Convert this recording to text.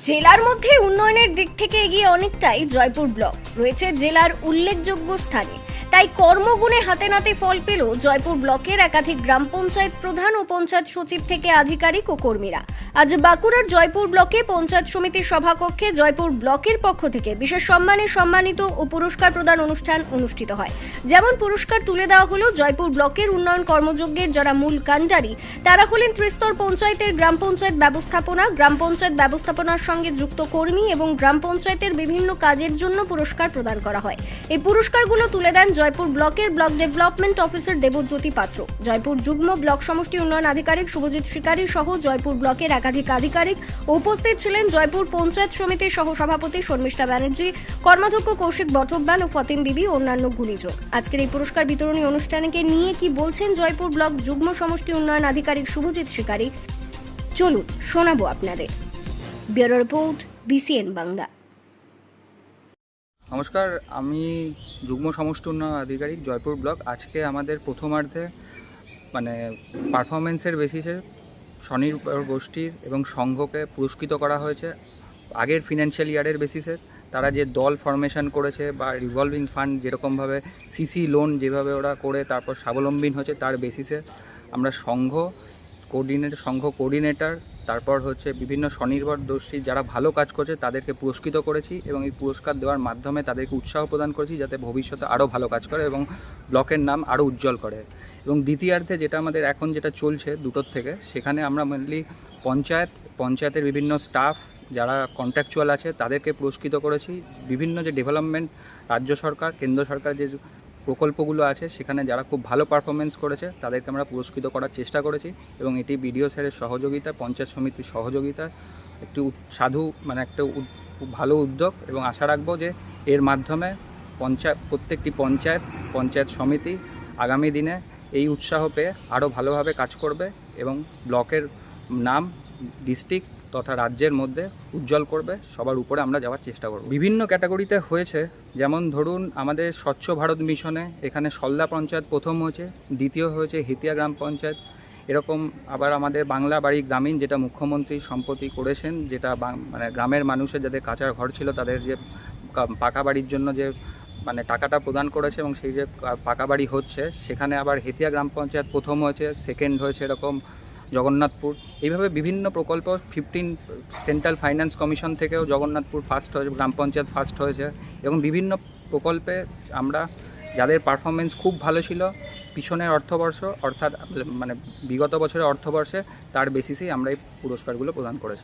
জেলার মধ্যে উন্নয়নের দিক থেকে এগিয়ে অনেকটাই জয়পুর ব্লক। রয়েছে জেলার উল্লেখযোগ্য স্থানে। তাই কর্মগুণে হাতে নাতে ফল পেল জয়পুর ব্লকের একাধিক গ্রাম পঞ্চায়েত প্রধান ও পঞ্চায়েত সচিব থেকে আধিকারিক ও কর্মীরা। আজ বাঁকুড়ার জয়পুর ব্লকে পঞ্চায়েত সমিতির সভাকক্ষে জয়পুর ব্লকের পক্ষ থেকে বিশেষ সম্মানে সম্মানিত ও পুরস্কার প্রদান অনুষ্ঠান অনুষ্ঠিত হয়। যেমন পুরস্কার তুলে দেওয়া হলো জয়পুর ব্লকের উন্নয়ন কর্মযজ্ঞের যারা মূল কাণ্ডারি, তারা হলেন ত্রিস্তর পঞ্চায়েতের গ্রাম পঞ্চায়েত ব্যবস্থাপনা, গ্রাম পঞ্চায়েত ব্যবস্থাপনার সঙ্গে যুক্ত কর্মী এবং গ্রাম পঞ্চায়েতের বিভিন্ন কাজের জন্য পুরস্কার প্রদান করা হয়। এই পুরস্কারগুলো তুলে দেন জয়পুর ব্লকের ব্লক ডেভেলপমেন্ট অফিসার দেবজ্যোতি পাত্র। জয়পুর যুগ্ম ব্লক সমষ্টি উন্নয়ন আধিকারিক শুভজিৎ শিকারী সহ জয়পুর ব্লকের একাধিক আধিকারিক উপস্থিত ছিলেন জয়পুর পঞ্চায়েত সমিতির সহ সভাপতি শর্মিষ্ঠা ব্যানার্জি, কর্মাধ্যক্ষ কৌশিক বটব্যাল ও ফতিন বিবি অন্যান্য গুণীজন। আজকের এই পুরস্কার বিতরণী অনুষ্ঠানকে নিয়ে কি বলছেন জয়পুর ব্লক যুগ্ম সমষ্টি উন্নয়ন আধিকারিক শুভজিৎ শিকারী? চলুন শোনাবো আপনাদের। Bureau report, BCN Bangla. নমস্কার, আমি যুগ্ম সমষ্টি উন্নয়ন আধিকারিক জয়পুর ব্লক। আজকে আমাদের প্রথমার্ধে মানে পারফরমেন্সের বেসিসে স্বনির্ভর গোষ্ঠীর এবং সংঘকে পুরস্কৃত করা হয়েছে। আগের ফিনান্সিয়াল ইয়ারের বেসিসে তারা যে দল ফরমেশন করেছে বা রিভলভিং ফান্ড যেরকমভাবে সিসি লোন যেভাবে ওরা করে, তারপর স্বাবলম্বী হয়েছে, তার বেসিসে আমরা সংঘ কোঅর্ডিনেটর সংঘ কোঅর্ডিনেটর তারপর হচ্ছে বিভিন্ন স্বনির্ভর গোষ্ঠী যারা ভালো কাজ করছে তাদেরকে পুরস্কৃত করেছি এবং এই পুরস্কার দেওয়ার মাধ্যমে তাদেরকে উৎসাহ প্রদান করেছি যাতে ভবিষ্যতে আরও ভালো কাজ করে এবং ব্লকের নাম আরও উজ্জ্বল করে। এবং দ্বিতীয়ার্ধে যেটা আমাদের এখন যেটা চলছে দুটোর থেকে, সেখানে আমরা মেনলি পঞ্চায়েত, পঞ্চায়েতের বিভিন্ন স্টাফ যারা কন্ট্রাকচুয়াল আছে তাদেরকে পুরস্কৃত করেছি। বিভিন্ন যে ডেভেলপমেন্ট রাজ্য সরকার, কেন্দ্র সরকার যে প্রকল্পগুলো আছে, সেখানে যারা খুব ভালো পারফরমেন্স করেছে, তাদেরকে আমরা পুরস্কৃত করার চেষ্টা করেছি এবং এটি বিডিও স্যারের সহযোগিতা, পঞ্চায়েত সমিতির সহযোগিতা, একটি সাধু মানে একটা ভালো উদ্যোগ এবং আশা রাখব যে এর মাধ্যমে পঞ্চায়েত, প্রত্যেকটি পঞ্চায়েত পঞ্চায়েত সমিতি আগামী দিনে এই উৎসাহ পেয়ে আরও ভালোভাবে কাজ করবে এবং ব্লকের নাম ডিস্ট্রিক্ট তথা রাজ্যের মধ্যে উজ্জ্বল করবে, সবার উপরে আমরা যাওয়ার চেষ্টা করব। বিভিন্ন ক্যাটাগরিতে হয়েছে, যেমন ধরুন আমাদের স্বচ্ছ ভারত মিশনে এখানে সল্লা পঞ্চায়েত প্রথম হয়েছে, দ্বিতীয় হয়েছে হিতিয়া গ্রাম পঞ্চায়েত। এরকম আবার আমাদের বাংলা বাড়ি গ্রামীণ যেটা মুখ্যমন্ত্রী সম্প্রতি করেছেন, যেটা মানে গ্রামের মানুষের যাদের কাঁচার ঘর ছিল, তাদের যে পাকা বাড়ির জন্য যে মানে টাকাটা প্রদান করেছে এবং সেই যে পাকা বাড়ি হচ্ছে, সেখানে আবার হেতিয়া গ্রাম পঞ্চায়েত প্রথম হয়েছে সেকেন্ড হয়েছে এরকম জগন্নাথপুর। এইভাবে বিভিন্ন প্রকল্প ফিফটিন সেন্ট্রাল ফাইন্যান্স কমিশন থেকেও জগন্নাথপুর ফার্স্ট হয়েছে, গ্রাম পঞ্চায়েত ফার্স্ট হয়েছে এবং বিভিন্ন প্রকল্পে আমরা যাদের পারফরমেন্স খুব ভালো ছিল, পিছনের অর্থবর্ষ অর্থাৎ মানে বিগত বছরের অর্থবর্ষে তার বেসিসেই আমরা এই পুরস্কারগুলো প্রদান করেছি।